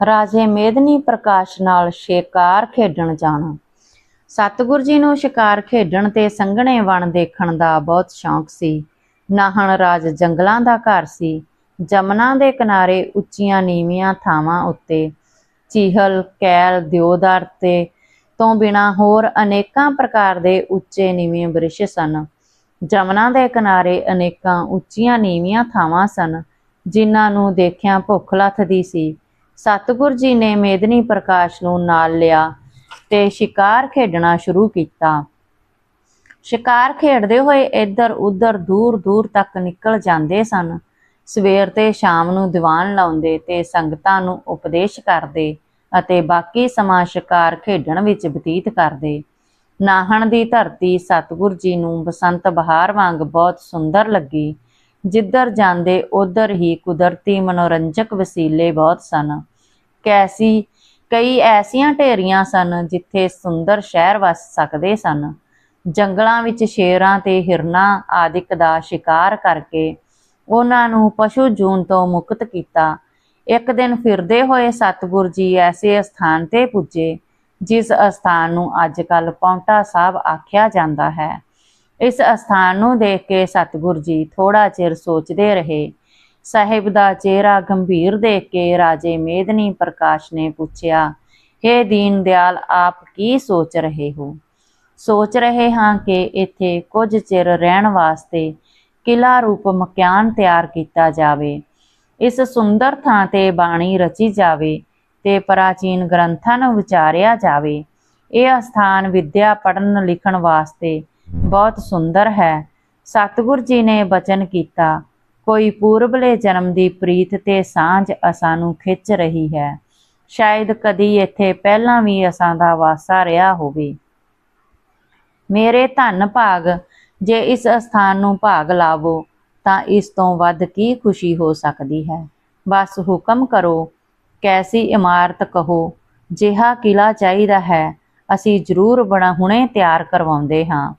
ਰਾਜੇ ਮੇਦਨੀ ਪ੍ਰਕਾਸ਼ ਨਾਲ ਸ਼ਿਕਾਰ ਖੇਡਣ ਜਾਣਾ। ਸਤਿਗੁਰ ਜੀ ਨੂੰ ਸ਼ਿਕਾਰ ਖੇਡਣ ਤੇ ਸੰਘਣੇ ਵਣ ਦੇਖਣ ਦਾ ਬਹੁਤ ਸ਼ੌਂਕ ਸੀ। ਨਾਹਣ ਰਾਜ ਜੰਗਲਾਂ ਦਾ ਘਰ ਸੀ। ਜਮਨਾ ਦੇ ਕਿਨਾਰੇ ਉੱਚੀਆਂ ਨੀਵੀਆਂ ਥਾਵਾਂ ਉੱਤੇ ਚੀਹਲ, ਕੈਲ, ਦਿਓਦਰ ਤੇ ਤੋਂ ਬਿਨਾ ਹੋਰ ਅਨੇਕਾਂ ਪ੍ਰਕਾਰ ਦੇ ਉੱਚੇ ਨੀਵੇਂ ਬ੍ਰਿਸ਼ ਸਨ। ਜਮਨਾ ਦੇ ਕਿਨਾਰੇ ਅਨੇਕਾਂ ਉੱਚੀਆਂ ਨੀਵੀਆਂ ਥਾਵਾਂ ਸਨ, ਜਿਨ੍ਹਾਂ ਨੂੰ ਦੇਖਿਆਂ ਭੁੱਖ ਲੱਥਦੀ ਸੀ। ਸਤਿਗੁਰ ਜੀ ਨੇ ਮੇਦਨੀ ਪ੍ਰਕਾਸ਼ ਨੂੰ ਨਾਲ ਲਿਆ ਤੇ ਸ਼ਿਕਾਰ ਖੇਡਣਾ ਸ਼ੁਰੂ ਕੀਤਾ। ਸ਼ਿਕਾਰ ਖੇਡਦੇ ਹੋਏ ਇੱਧਰ ਉੱਧਰ ਦੂਰ ਦੂਰ ਤੱਕ ਨਿਕਲ ਜਾਂਦੇ ਸਨ। ਸਵੇਰ ਤੇ ਸ਼ਾਮ ਨੂੰ ਦੀਵਾਨ ਲਾਉਂਦੇ ਤੇ ਸੰਗਤਾਂ ਨੂੰ ਉਪਦੇਸ਼ ਕਰਦੇ ਅਤੇ ਬਾਕੀ ਸਮਾਂ ਸ਼ਿਕਾਰ ਖੇਡਣ ਵਿੱਚ ਬਤੀਤ ਕਰਦੇ। ਨਾਹਣ ਦੀ ਧਰਤੀ ਸਤਿਗੁਰ ਜੀ ਨੂੰ ਬਸੰਤ ਬਹਾਰ ਵਾਂਗ ਬਹੁਤ ਸੁੰਦਰ ਲੱਗੀ। ਜਿੱਧਰ ਜਾਂਦੇ ਉਧਰ ਹੀ ਕੁਦਰਤੀ ਮਨੋਰੰਜਕ ਵਸੀਲੇ ਬਹੁਤ ਸਨ। ਕੈਸੀ, ਕਈ ਐਸੀਆਂ ਢੇਰੀਆਂ ਸਨ ਜਿੱਥੇ ਸੁੰਦਰ ਸ਼ਹਿਰ ਵਸ ਸਕਦੇ ਸਨ। ਜੰਗਲਾਂ ਵਿੱਚ ਸ਼ੇਰਾਂ ਤੇ ਹਿਰਨਾਂ ਆਦਿਕ ਦਾ ਸ਼ਿਕਾਰ ਕਰਕੇ ਉਹਨਾਂ ਨੂੰ ਪਸ਼ੂ ਜੂਨ ਤੋਂ ਮੁਕਤ ਕੀਤਾ। ਇੱਕ ਦਿਨ ਫਿਰਦੇ ਹੋਏ ਸਤਿਗੁਰ ਜੀ ਐਸੇ ਸਥਾਨ ਤੇ ਪੁੱਜੇ, ਜਿਸ ਅਸਥਾਨ ਨੂੰ ਅੱਜ ਕੱਲ ਪੌਂਟਾ ਸਾਹਿਬ ਆਖਿਆ ਜਾਂਦਾ ਹੈ। ਇਸ ਅਸਥਾਨ ਨੂੰ ਦੇਖ ਕੇ ਸਤਿਗੁਰ ਜੀ ਥੋੜਾ ਚਿਰ ਸੋਚਦੇ ਰਹੇ। ਸਾਹਿਬ ਦਾ ਚਿਹਰਾ ਗੰਭੀਰ ਦੇਖ ਕੇ ਰਾਜੇ ਮੇਦਨੀ ਪ੍ਰਕਾਸ਼ ਨੇ ਪੁੱਛਿਆ हे ਦੀਨ ਦਿਆਲ, ਆਪ ਕੀ ਸੋਚ ਰਹੇ ਹੋ? ਸੋਚ ਰਹੇ ਹਾਂ ਕਿ ਇੱਥੇ ਕੁਝ ਚਿਰ ਰਹਿਣ ਵਾਸਤੇ ਕਿਲਾ ਰੂਪ ਮਕਾਨ ਤਿਆਰ ਕੀਤਾ ਜਾਵੇ। ਇਸ ਸੁੰਦਰ ਥਾਂ ਤੇ ਬਾਣੀ ਰਚੀ ਜਾਵੇ ਤੇ ਪ੍ਰਾਚੀਨ ਗ੍ਰੰਥਾਂ ਨੂੰ ਵਿਚਾਰਿਆ ਜਾਵੇ। ਇਹ ਸਥਾਨ ਵਿਦਿਆ ਪੜਨ ਲਿਖਣ ਵਾਸਤੇ ਬਹੁਤ ਸੁੰਦਰ ਹੈ। ਸਤਿਗੁਰ ਜੀ ਨੇ ਬਚਨ ਕੀਤਾ, ਕੋਈ ਪੂਰਬਲੇ ਜਨਮ ਦੀ ਪ੍ਰੀਤ ਤੇ ਸਾਂਝ ਅਸਾਂ ਨੂੰ ਖਿੱਚ ਰਹੀ ਹੈ। ਸ਼ਾਇਦ ਕਦੀ ਇੱਥੇ ਪਹਿਲਾਂ ਵੀ ਅਸਾਂ ਦਾ ਵਾਸਾ ਰਿਹਾ ਹੋਵੇ। ਮੇਰੇ ਧੰਨ ਭਾਗ, ਜੇ ਇਸ ਸਥਾਨ ਨੂੰ ਭਾਗ ਲਾਵੋ, ਤਾਂ ਇਸ ਤੋਂ ਵੱਧ ਕੀ ਖੁਸ਼ੀ ਹੋ ਸਕਦੀ ਹੈ? ਬਸ ਹੁਕਮ ਕਰੋ, ਕੈਸੀ ਇਮਾਰਤ ਕਹੋ, ਜਿਹਾ ਕਿਲਾ ਚਾਹੀਦਾ ਹੈ, ਅਸੀਂ ਜ਼ਰੂਰ ਬਣਾ ਹੁਣੇ ਤਿਆਰ ਕਰਵਾਉਂਦੇ ਹਾਂ।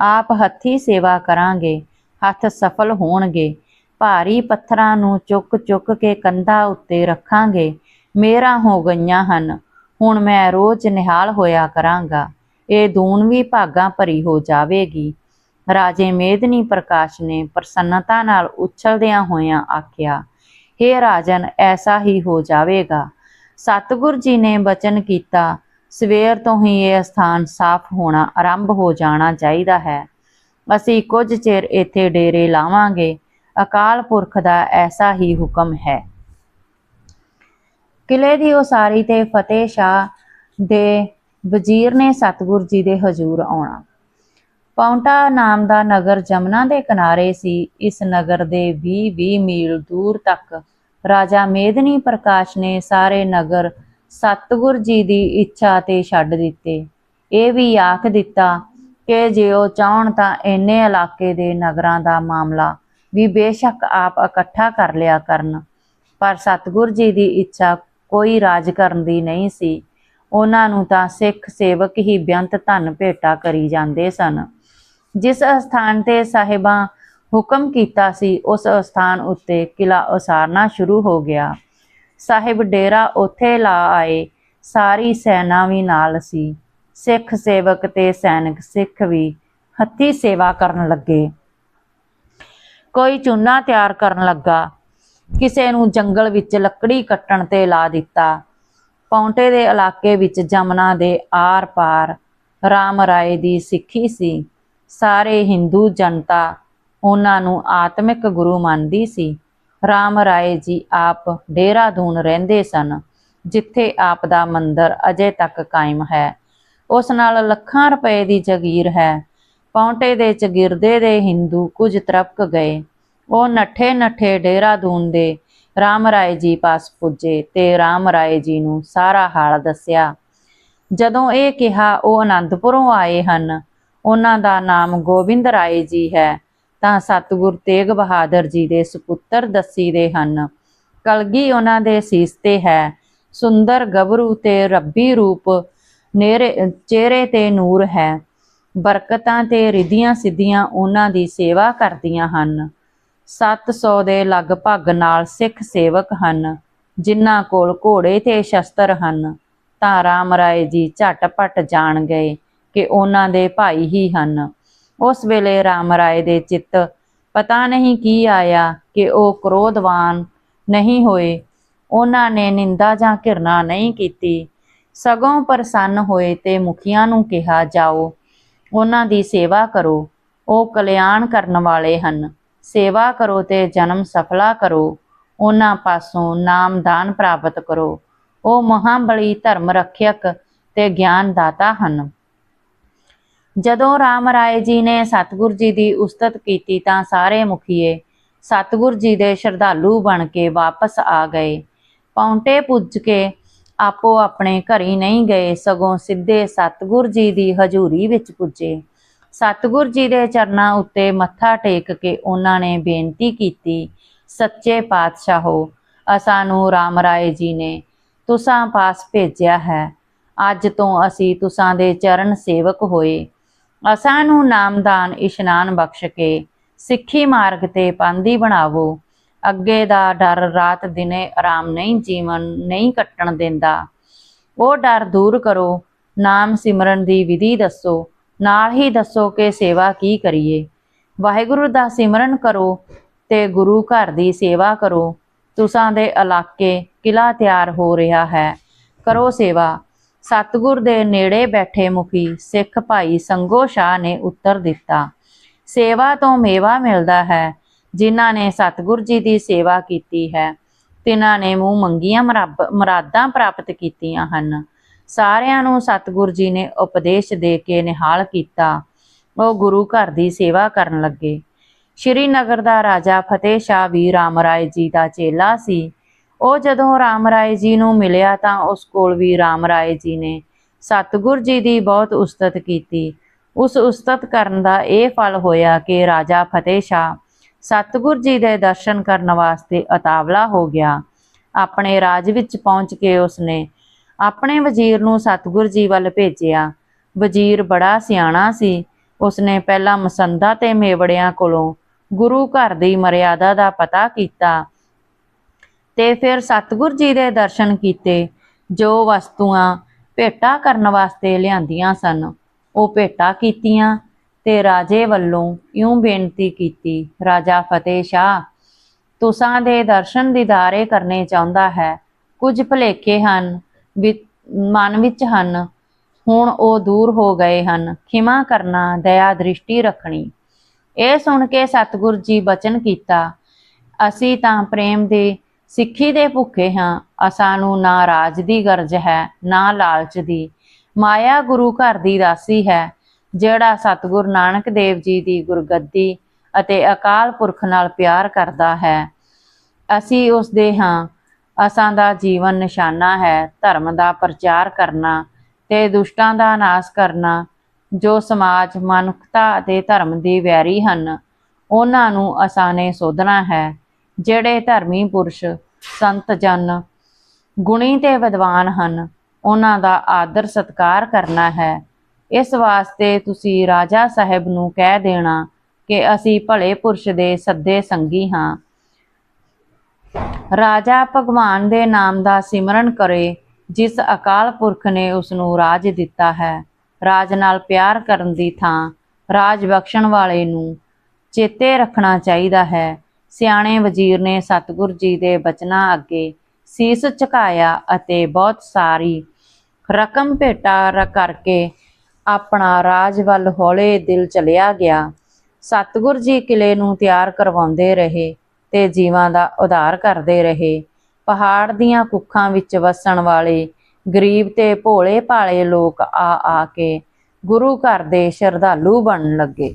ਆਪ ਹੱਥੀ ਸੇਵਾ ਕਰਾਂਗੇ, ਹੱਥ ਸਫਲ ਹੋਣਗੇ। ਭਾਰੀ ਪੱਥਰਾਂ ਨੂੰ ਚੁੱਕ ਚੁੱਕ ਕੇ ਕੰਧਾਂ ਉੱਤੇ ਰੱਖਾਂਗੇ। ਮੇਰਾ ਹੋ ਗਈਆਂ ਹਨ, ਹੁਣ ਮੈਂ ਰੋਜ਼ ਨਿਹਾਲ ਹੋਇਆ ਕਰਾਂਗਾ। ਇਹ ਦੂਨ ਵੀ ਭਾਗਾਂ ਭਰੀ ਹੋ ਜਾਵੇਗੀ। ਰਾਜੇ ਮੇਦਨੀ ਪ੍ਰਕਾਸ਼ ਨੇ ਪ੍ਰਸੰਨਤਾ ਨਾਲ ਉਛਲਦਿਆਂ ਹੋਇਆਂ ਆਖਿਆ हे ਰਾਜਨ, ਐਸਾ ਹੀ ਹੋ ਜਾਵੇਗਾ। ਸਤਿਗੁਰ ਜੀ ਨੇ ਬਚਨ ਕੀਤਾ ਸਵੇਰ ਤੋਂ ਹੀ ਇਹ ਸਥਾਨ ਸਾਫ਼ ਹੋਣਾ ਆਰੰਭ ਹੋ ਜਾਣਾ ਚਾਹੀਦਾ ਹੈ। ਅਸੀਂ ਕੁਝ ਚਿਰ ਇੱਥੇ ਡੇਰੇ ਲਾਵਾਂਗੇ। ਅਕਾਲ ਪੁਰਖ ਦਾ ਐਸਾ ਹੀ ਹੁਕਮ ਹੈ। ਕਿਲੇ ਦੀ ਉਸਾਰੀ ਤੇ ਫਤਿਹ ਸ਼ਾਹ ਦੇ ਵਜ਼ੀਰ ਨੇ ਸਤਿਗੁਰ ਜੀ ਦੇ ਹਜ਼ੂਰ ਆਉਣਾ। ਪੌਂਟਾ ਨਾਮ ਦਾ ਨਗਰ ਜਮਨਾ ਦੇ ਕਿਨਾਰੇ ਸੀ। ਇਸ ਨਗਰ ਦੇ 20-20 ਮੀਲ ਦੂਰ ਤੱਕ ਰਾਜਾ ਮੇਦਨੀ ਪ੍ਰਕਾਸ਼ ਨੇ ਸਾਰੇ ਨਗਰ ਸਤਿਗੁਰ ਜੀ ਦੀ ਇੱਛਾ ਤੇ ਛੱਡ ਦਿੱਤੇ। ਇਹ ਵੀ ਆਖ ਦਿੱਤਾ ਕਿ ਜੇ ਉਹ ਚਾਹਣ ਤਾਂ ਇੰਨੇ ਇਲਾਕੇ ਦੇ ਨਗਰਾਂ ਦਾ ਮਾਮਲਾ ਵੀ ਬੇਸ਼ੱਕ ਆਪ ਇਕੱਠਾ ਕਰ ਲਿਆ ਕਰਨ। ਪਰ ਸਤਿਗੁਰ ਜੀ ਦੀ ਇੱਛਾ ਕੋਈ ਰਾਜ ਕਰਨ ਦੀ ਨਹੀਂ ਸੀ। ਉਹਨਾਂ ਨੂੰ ਤਾਂ ਸਿੱਖ ਸੇਵਕ ਹੀ ਬੇਅੰਤ ਧਨ ਭੇਟਾ ਕਰੀ ਜਾਂਦੇ ਸਨ। ਜਿਸ ਸਥਾਨ ਤੇ ਸਾਹਿਬਾਂ ਹੁਕਮ ਕੀਤਾ ਸੀ, ਉਸ ਸਥਾਨ ਉੱਤੇ ਕਿਲਾ ਉਸਾਰਨਾ ਸ਼ੁਰੂ ਹੋ ਗਿਆ। ਸਾਹਿਬ ਡੇਰਾ ਉੱਥੇ ਲਾ ਆਏ, ਸਾਰੀ ਸੈਨਾ ਵੀ ਨਾਲ ਸੀ। ਸਿੱਖ ਸੇਵਕ ਤੇ ਸੈਨਿਕ ਸਿੱਖ ਵੀ ਹੱਥੀ ਸੇਵਾ ਕਰਨ ਲੱਗੇ। ਕੋਈ ਚੂਨਾ ਤਿਆਰ ਕਰਨ ਲੱਗਾ, ਕਿਸੇ ਨੂੰ ਜੰਗਲ ਵਿੱਚ ਲੱਕੜੀ ਕੱਟਣ ਤੇ ਲਾ ਦਿੱਤਾ। ਪੌਂਟੇ ਦੇ ਇਲਾਕੇ ਵਿੱਚ ਜਮਨਾ ਦੇ ਆਰ-ਪਾਰ ਰਾਮ ਰਾਏ ਦੀ ਸਿੱਖੀ ਸੀ। ਸਾਰੇ ਹਿੰਦੂ ਜਨਤਾ ਉਹਨਾਂ ਨੂੰ ਆਤਮਿਕ ਗੁਰੂ ਮੰਨਦੀ ਸੀ। ਰਾਮ ਰਾਏ ਜੀ ਆਪ ਡੇਰਾਦੂਨ ਰਹਿੰਦੇ ਸਨ, ਜਿੱਥੇ ਆਪ ਦਾ ਮੰਦਰ ਅਜੇ ਤੱਕ ਕਾਇਮ ਹੈ। ਉਸ ਨਾਲ ਲੱਖਾਂ ਰੁਪਏ ਦੀ ਜਗੀਰ ਹੈ। ਪੌਂਟੇ ਦੇ ਚਗਿਰਦੇ ਦੇ ਹਿੰਦੂ ਕੁਝ ਤਰਪਕ ਗਏ। ਉਹ ਨੱਠੇ ਨੱਠੇ ਡੇਰਾਦੂਨ ਦੇ ਰਾਮ ਰਾਏ ਜੀ ਪਾਸ ਪੁੱਜੇ ਤੇ ਰਾਮ ਰਾਏ ਜੀ ਨੂੰ ਸਾਰਾ ਹਾਲ ਦੱਸਿਆ। ਜਦੋਂ ਇਹ ਕਿਹਾ, ਉਹ ਅਨੰਦਪੁਰੋਂ ਆਏ ਹਨ। ਉਹਨਾਂ ਦਾ ਨਾਮ ਗੋਬਿੰਦ ਰਾਏ ਜੀ ਹੈ। ਤਾਂ ਸਤਿਗੁਰ ਤੇਗ ਬਹਾਦਰ ਜੀ ਦੇ ਸੁਪੁੱਤਰ ਦੱਸੀ ਦੇ ਹਨ। ਕਲਗੀ ਉਹਨਾਂ ਦੇ ਸੀਸ ਤੇ ਹੈ। ਸੁੰਦਰ ਗਬਰੂ ਤੇ ਰੱਬੀ ਰੂਪ ਨੇਰੇ, ਚਿਹਰੇ ਤੇ ਨੂਰ ਹੈ। ਬਰਕਤਾਂ ਤੇ ਰਿਧੀਆਂ ਸਿੱਧੀਆਂ ਉਹਨਾਂ ਦੀ ਸੇਵਾ ਕਰਦੀਆਂ ਹਨ। 700 ਦੇ ਲਗਭਗ ਨਾਲ ਸਿੱਖ ਸੇਵਕ ਹਨ, ਜਿਨ੍ਹਾਂ ਕੋਲ ਘੋੜੇ ਤੇ ਸ਼ਸਤਰ ਹਨ। ਤਾਂ ਰਾਮ ਰਾਏ ਜੀ ਝਟਪਟ ਜਾਣ ਗਏ ਕਿ ਉਹਨਾਂ ਦੇ ਭਾਈ ਹੀ ਹਨ। ਉਸ ਵੇਲੇ ਰਾਮ ਰਾਏ ਦੇ ਚਿੱਤ ਪਤਾ ਨਹੀਂ ਕੀ ਆਇਆ ਕਿ ਉਹ ਕ੍ਰੋਧਵਾਨ ਨਹੀਂ ਹੋਏ। ਉਹਨਾਂ ਨੇ ਨਿੰਦਾ ਜਾਂ ਘਿਰਣਾ ਨਹੀਂ ਕੀਤੀ। ਸਗੋਂ ਪ੍ਰਸੰਨ ਹੋਏ ਤੇ ਮੁਖੀਆਂ ਨੂੰ ਕਿਹਾ, ਜਾਓ, ਉਹਨਾਂ ਦੀ ਸੇਵਾ ਕਰੋ। ਉਹ ਕਲਿਆਣ ਕਰਨ ਵਾਲੇ ਹਨ। ਸੇਵਾ ਕਰੋ ਤੇ ਜਨਮ ਸਫਲਾ ਕਰੋ। ਉਹਨਾਂ ਪਾਸੋਂ ਨਾਮਦਾਨ ਪ੍ਰਾਪਤ ਕਰੋ। ਉਹ ਮਹਾਬਲੀ ਧਰਮ ਰੱਖਿਅਕ ਤੇ ਗਿਆਨ ਦਾਤਾ ਹਨ। ਜਦੋਂ ਰਾਮ ਰਾਏ ਜੀ ਨੇ ਸਤਿਗੁਰ ਜੀ ਦੀ ਉਸਤਤ ਕੀਤੀ ਤਾਂ ਸਾਰੇ ਮੁਖੀਏ ਸਤਿਗੁਰ ਜੀ ਦੇ ਸ਼ਰਧਾਲੂ ਬਣ ਕੇ ਵਾਪਸ ਆ ਗਏ। ਪੌਂਟੇ ਪੁੱਜ ਕੇ ਆਪੋ ਆਪਣੇ ਘਰੀ ਨਹੀਂ ਗਏ, ਸਗੋਂ ਸਿੱਧੇ ਸਤਿਗੁਰ ਜੀ ਦੀ ਹਜ਼ੂਰੀ ਵਿੱਚ ਪੁੱਜੇ। ਸਤਿਗੁਰ ਜੀ ਦੇ ਚਰਨਾਂ ਉੱਤੇ ਮੱਥਾ ਟੇਕ ਕੇ ਉਹਨਾਂ ਨੇ ਬੇਨਤੀ ਕੀਤੀ, ਸੱਚੇ ਪਾਤਸ਼ਾਹੋ, ਅਸਾਂ ਨੂੰ ਰਾਮ ਰਾਏ ਜੀ ਨੇ ਤੁਸਾਂ ਪਾਸ ਭੇਜਿਆ ਹੈ। ਅੱਜ ਤੋਂ ਅਸੀਂ ਤੁਸਾਂ ਦੇ ਚਰਨ ਸੇਵਕ ਹੋਏ। ਅਸਾਂ ਨੂੰ ਨਾਮਦਾਨ ਇਸ਼ਨਾਨ ਬਖਸ਼ ਕੇ ਸਿੱਖੀ ਮਾਰਗ ਤੇ ਪਾਂਦੀ ਬਣਾਵੋ। ਅੱਗੇ ਦਾ ਡਰ ਰਾਤ ਦਿਨੇ ਆਰਾਮ ਨਹੀਂ ਜੀਵਨ ਨਹੀਂ ਕੱਟਣ ਦਿੰਦਾ। ਉਹ ਡਰ ਦੂਰ ਕਰੋ। ਨਾਮ ਸਿਮਰਨ ਦੀ ਵਿਧੀ ਦੱਸੋ। ਨਾਲ ਹੀ ਦੱਸੋ ਕਿ ਸੇਵਾ ਕੀ ਕਰੀਏ। ਵਾਹਿਗੁਰੂ ਦਾ ਸਿਮਰਨ ਕਰੋ ਤੇ ਗੁਰੂ ਘਰ ਦੀ ਸੇਵਾ ਕਰੋ। ਤੁਸਾਂ ਦੇ ਇਲਾਕੇ ਕਿਲਾ ਤਿਆਰ ਹੋ ਰਿਹਾ ਹੈ। ਕਰੋ ਸੇਵਾ। ਸਤਿਗੁਰ ਦੇ ਨੇੜੇ ਬੈਠੇ ਮੁਖੀ ਸਿੱਖ ਭਾਈ ਸੰਗੋ ਸ਼ਾਹ ਨੇ ਉੱਤਰ ਦਿੱਤਾ। ਸੇਵਾ ਤੋਂ ਮੇਵਾ ਮਿਲਦਾ ਹੈ। ਜਿਨ੍ਹਾਂ ਨੇ ਸਤਿਗੁਰ ਜੀ ਦੀ ਸੇਵਾ ਕੀਤੀ ਹੈ ਤਿਨਾਂ ਨੇ ਮੂੰਹ ਮੰਗੀਆਂ ਮਰਬ- ਮੁਰਾਦਾਂ ਪ੍ਰਾਪਤ ਕੀਤੀਆਂ ਹਨ। ਸਾਰਿਆਂ ਨੂੰ ਸਤਿਗੁਰ ਜੀ ਨੇ ਉਪਦੇਸ਼ ਦੇ ਕੇ ਨਿਹਾਲ ਕੀਤਾ। ਉਹ ਗੁਰੂ ਘਰ ਦੀ ਸੇਵਾ ਕਰਨ ਲੱਗੇ। ਸ਼੍ਰੀਨਗਰ ਦਾ ਰਾਜਾ ਫਤਿਹ ਸ਼ਾਹ ਵੀ ਰਾਮ ਰਾਏ ਜੀ ਦਾ ਚੇਲਾ ਸੀ। ਉਹ ਜਦੋਂ ਰਾਮ ਰਾਏ ਜੀ ਨੂੰ ਮਿਲਿਆ ਤਾਂ ਉਸ ਕੋਲ ਵੀ ਰਾਮ ਰਾਏ ਜੀ ਨੇ ਸਤਿਗੁਰ ਜੀ ਦੀ ਬਹੁਤ ਉਸਤਤ ਕੀਤੀ। ਉਸ ਉਸਤਤ ਕਰਨ ਦਾ ਇਹ ਫਲ ਹੋਇਆ ਕਿ ਰਾਜਾ ਫਤਿਹ ਸ਼ਾਹ ਸਤਿਗੁਰ ਜੀ ਦੇ ਦਰਸ਼ਨ ਕਰਨ ਵਾਸਤੇ ਅਤਾਵਲਾ ਹੋ ਗਿਆ। ਆਪਣੇ ਰਾਜ ਵਿੱਚ ਪਹੁੰਚ ਕੇ ਉਸਨੇ ਆਪਣੇ ਵਜ਼ੀਰ ਨੂੰ ਸਤਿਗੁਰ ਜੀ ਵੱਲ ਭੇਜਿਆ। ਵਜ਼ੀਰ ਬੜਾ ਸਿਆਣਾ ਸੀ। ਉਸਨੇ ਪਹਿਲਾਂ ਮਸੰਦਾ ਤੇ ਮੇਵੜਿਆਂ ਕੋਲੋਂ ਗੁਰੂ ਘਰ ਦੀ ਮਰਿਆਦਾ ਦਾ ਪਤਾ ਕੀਤਾ ਤੇ ਫਿਰ ਸਤਿਗੁਰ ਜੀ ਦੇ ਦਰਸ਼ਨ ਕੀਤੇ, ਜੋ ਵਸਤੂਆਂ ਭੇਟਾ ਕਰਨ ਵਾਸਤੇ ਲਿਆਂਦੀਆਂ ਸਨ, ਉਹ ਭੇਟਾ ਕੀਤੀਆਂ ਤੇ ਰਾਜੇ ਵੱਲੋਂ ਇਉਂ ਬੇਨਤੀ ਕੀਤੀ, ਰਾਜਾ ਫਤਿਹ ਸ਼ਾਹ, ਤੁਸਾਂ ਦੇ ਦਰਸ਼ਨ ਦੀਦਾਰੇ ਕਰਨੇ ਚਾਹੁੰਦਾ ਹੈ, ਕੁਝ ਭਲੇਖੇ ਹਨ ਮਨ ਵਿੱਚ ਹਨ, ਹੁਣ ਉਹ ਦੂਰ ਹੋ ਗਏ ਹਨ, ਖਿਮਾ ਕਰਨਾ ਦਇਆ ਦ੍ਰਿਸ਼ਟੀ ਰੱਖਣੀ। ਇਹ ਸੁਣ ਕੇ ਸਤਿਗੁਰ ਜੀ ਬਚਨ ਕੀਤਾ, ਅਸੀਂ ਤਾਂ ਪ੍ਰੇਮ ਦੇ ਸਿੱਖੀ ਦੇ ਭੁੱਖੇ ਹਾਂ, ਅਸਾਂ ਨੂੰ ਨਾ ਰਾਜ ਦੀ ਗਰਜ ਹੈ, ਨਾ ਲਾਲਚ ਦੀ। ਮਾਇਆ ਗੁਰੂ ਘਰ ਦੀ ਰਾਸੀ ਹੈ, ਜਿਹੜਾ ਸਤਿਗੁਰ ਨਾਨਕ ਦੇਵ ਜੀ ਦੀ ਗੁਰਗੱਦੀ ਅਤੇ ਅਕਾਲ ਪੁਰਖ ਨਾਲ ਪਿਆਰ ਕਰਦਾ ਹੈ। ਅਸੀਂ ਉਸ ਦੇ ਹਾਂ, ਅਸਾਂ ਦਾ ਜੀਵਨ ਨਿਸ਼ਾਨਾ ਹੈ, ਧਰਮ ਦਾ ਪ੍ਰਚਾਰ ਕਰਨਾ ਤੇ ਦੁਸ਼ਟਾਂ ਦਾ ਨਾਸ਼ ਕਰਨਾ, ਜੋ ਸਮਾਜ, ਮਨੁੱਖਤਾ ਅਤੇ ਧਰਮ ਦੇ ਵੈਰੀ ਹਨ, ਉਹਨਾਂ ਨੂੰ ਅਸਾਂ ਨੇ ਸੋਧਣਾ ਹੈ। ਜਿਹੜੇ ਧਰਮੀ ਪੁਰਸ਼, ਸੰਤ ਜਨ, ਗੁਣੀ ਤੇ ਵਿਦਵਾਨ ਹਨ, ਉਹਨਾਂ ਦਾ ਆਦਰ ਸਤਕਾਰ ਕਰਨਾ ਹੈ। ਇਸ ਵਾਸਤੇ ਤੁਸੀਂ ਰਾਜਾ ਸਾਹਿਬ ਨੂੰ ਕਹਿ ਦੇਣਾ ਕਿ ਅਸੀਂ ਭਲੇ ਪੁਰਸ਼ ਦੇ ਸੱਦੇ ਸੰਗੀ ਹਾਂ। ਰਾਜਾ ਭਗਵਾਨ ਦੇ ਨਾਮ ਦਾ ਸਿਮਰਨ ਕਰੇ, ਜਿਸ ਅਕਾਲ ਪੁਰਖ ਨੇ ਉਸ ਨੂੰ ਰਾਜ ਦਿੱਤਾ ਹੈ। ਰਾਜ ਨਾਲ ਪਿਆਰ ਕਰਨ ਦੀ ਥਾਂ ਰਾਜ ਬਖਸ਼ਣ ਵਾਲੇ ਨੂੰ ਚੇਤੇ ਰੱਖਣਾ ਚਾਹੀਦਾ ਹੈ। ਸਿਆਣੇ ਵਜ਼ੀਰ ਨੇ ਸਤਿਗੁਰ ਜੀ ਦੇ ਬਚਨਾਂ ਅੱਗੇ ਸੀਸ ਝੁਕਾਇਆ ਅਤੇ ਬਹੁਤ ਸਾਰੀ ਰਕਮ ਭੇਟਾ ਕਰਕੇ ਆਪਣਾ ਰਾਜ ਵੱਲ ਹੌਲੇ ਦਿਲ ਚਲਿਆ ਗਿਆ। ਸਤਿਗੁਰ ਜੀ ਕਿਲੇ ਨੂੰ ਤਿਆਰ ਕਰਵਾਉਂਦੇ ਰਹੇ ਤੇ ਜੀਵਾਂ ਦਾ ਉਧਾਰ ਕਰਦੇ ਰਹੇ। ਪਹਾੜ ਦੀਆਂ ਕੁੱਖਾਂ ਵਿੱਚ ਵਸਣ ਵਾਲੇ ਗਰੀਬ ਤੇ ਭੋਲੇ ਭਾਲੇ ਲੋਕ ਆ ਆ ਕੇ ਗੁਰੂ ਘਰ ਦੇ ਸ਼ਰਧਾਲੂ ਬਣਨ ਲੱਗੇ।